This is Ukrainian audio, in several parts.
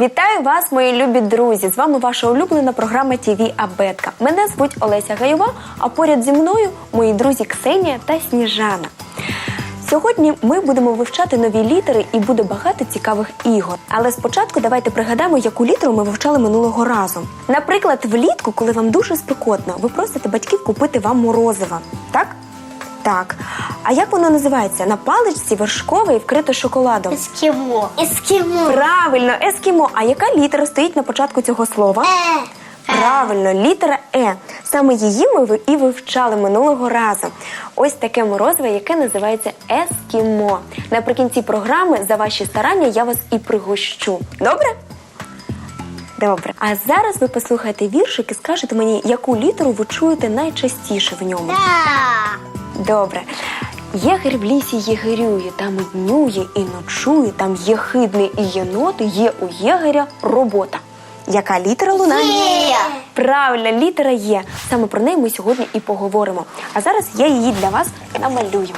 Вітаю вас, мої любі друзі! З вами ваша улюблена програма ТВ Абетка. Мене звуть Олеся Гайова, а поряд зі мною мої друзі Ксенія та Сніжана. Сьогодні ми будемо вивчати нові літери і буде багато цікавих ігор. Але спочатку давайте пригадаємо, яку літеру ми вивчали минулого разу. Наприклад, влітку, коли вам дуже спекотно, ви просите батьків купити вам морозива. Так? Так. А як воно називається? На паличці вершкове і вкрите шоколадом. Ескимо. Ескимо. Правильно, ескімо. А яка літера стоїть на початку цього слова? Е. Правильно, літера Е. Саме її ми і вивчали минулого разу. Ось таке морозиве, яке називається ескімо. Наприкінці програми за ваші старання я вас і пригощу. Добре? Добре. А зараз ви послухайте віршик і скажете мені, яку літеру ви чуєте найчастіше в ньому. Да. Добре. Єгер в лісі єгерює, там і днює, і ночує, там є хидний і єнот, є у єгеря робота. Яка літера лунає? Є. Правильно, літера є. Саме про неї ми сьогодні і поговоримо. А зараз я її для вас намалюю.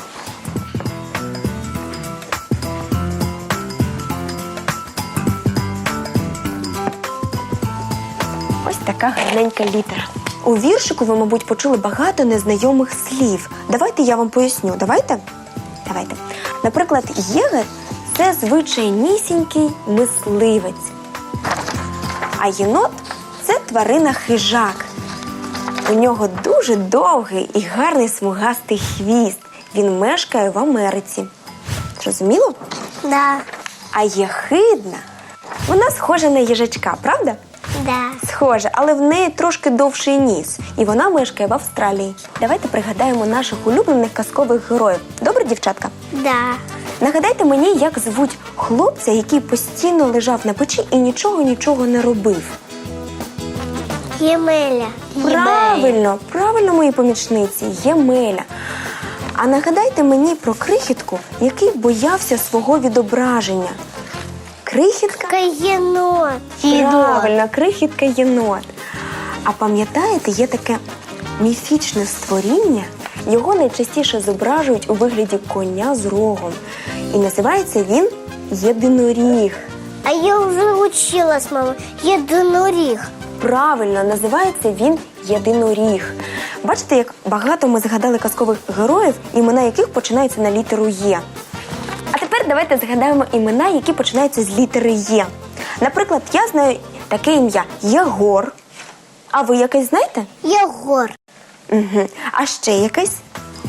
Ось така гарненька літера. У віршику ви, мабуть, почули багато незнайомих слів. Давайте я вам поясню. Давайте? Давайте. Наприклад, єгер це звичайнісінький мисливець. А єнот це тварина хижак. У нього дуже довгий і гарний смугастий хвіст. Він мешкає в Америці. Зрозуміло? Да. А єхидна, вона схожа на їжачка, правда? Да. Схоже, але в неї трошки довший ніс, і вона мешкає в Австралії. Давайте пригадаємо наших улюблених казкових героїв. Добре, дівчатка? Да. Нагадайте мені, як звуть хлопця, який постійно лежав на печі і нічого нічого не робив. Ємеля. Правильно, правильно, мої помічниці, Ємеля. А нагадайте мені про крихітку, який боявся свого відображення. Крихітка Каєнот. Правильно, крихітка єнот. А пам'ятаєте, є таке міфічне створіння. Його найчастіше зображують у вигляді коня з рогом. І називається він єдиноріг. А я вже училась, мама. Єдиноріг. Правильно, називається він єдиноріг. Бачите, як багато ми згадали казкових героїв, імена яких починаються на літеру Є. Тепер давайте згадаємо імена, які починаються з літери Є. Наприклад, я знаю таке ім'я Єгор. А ви якесь знаєте? Єгор. Угу. А ще якесь?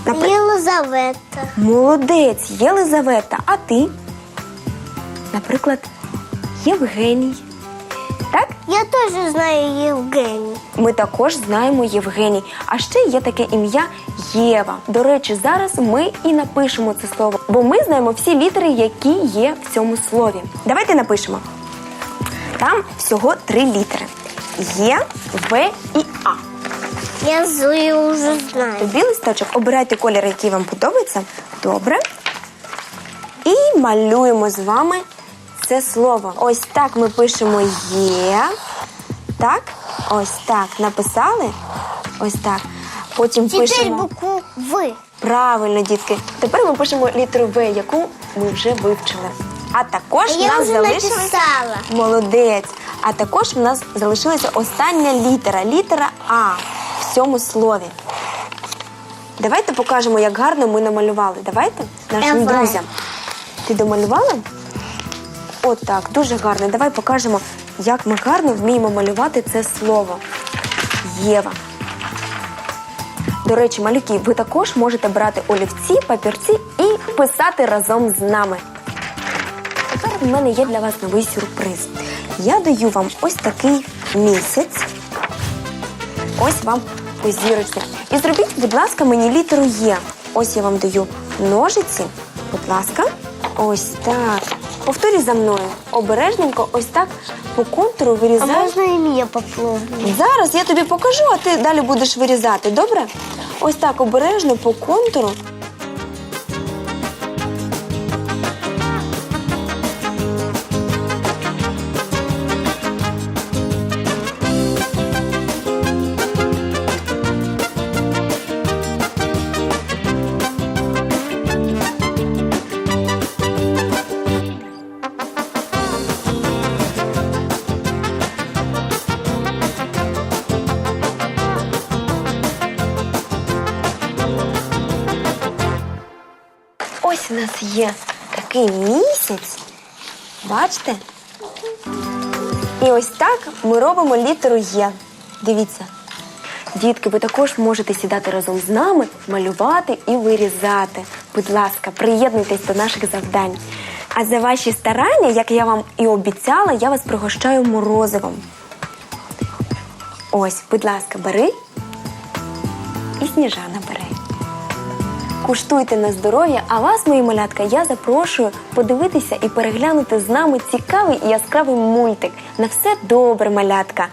Напри- Єлизавета. Молодець, Єлизавета. А ти? Наприклад, Євгеній. Так? Я теж знаю Євгеній. Ми також знаємо Євгеній. А ще є таке ім'я Єва. До речі, зараз ми і напишемо це слово, бо ми знаємо всі літери, які є в цьому слові. Давайте напишемо. Там всього три літери: Є, В і А. Я зою вже знаю. Тобі листочок, обирайте колір, який вам подобається. Добре. І малюємо з вами це слово. Ось так ми пишемо є. Так? Ось так. Написали? Ось так. Потім Тепер пишемо. букву В. Правильно, дітки. Тепер ми пишемо літеру В, яку ми вже вивчили. А також А в я нас вже залишилось. написала. Молодець. А також в нас залишилася остання літера літера А в цьому слові. Давайте покажемо, як гарно ми намалювали. Давайте нашим Давай. друзям. Ти домалювала? От так, дуже гарно. Давай покажемо, як ми гарно вміємо малювати це слово. Єва. До речі, малюки, ви також можете брати олівці, папірці і писати разом з нами. Тепер в мене є для вас новий сюрприз. Я даю вам ось такий місяць. Ось вам по зірочці. І зробіть, будь ласка, мені літеру Є. Ось я вам даю ножиці. Будь ласка, ось так. Повторюй за мною. Обережненько, ось так по контуру А вирізаєш. можна і мені попробувати? Зараз я тобі покажу, а ти далі будеш вирізати, добре? Ось так обережно по контуру. Є такий місяць. Бачите? І ось так ми робимо літеру Є. Дивіться. Дітки, ви також можете сідати разом з нами, малювати і вирізати. Будь ласка, приєднуйтесь до наших завдань. А за ваші старання, як я вам і обіцяла, я вас пригощаю морозивом. Ось, будь ласка, бери. І сніжана бере. Куштуйте на здоров'я, а вас, мої малятка, я запрошую подивитися і переглянути з нами цікавий і яскравий мультик. На все добре, малятка!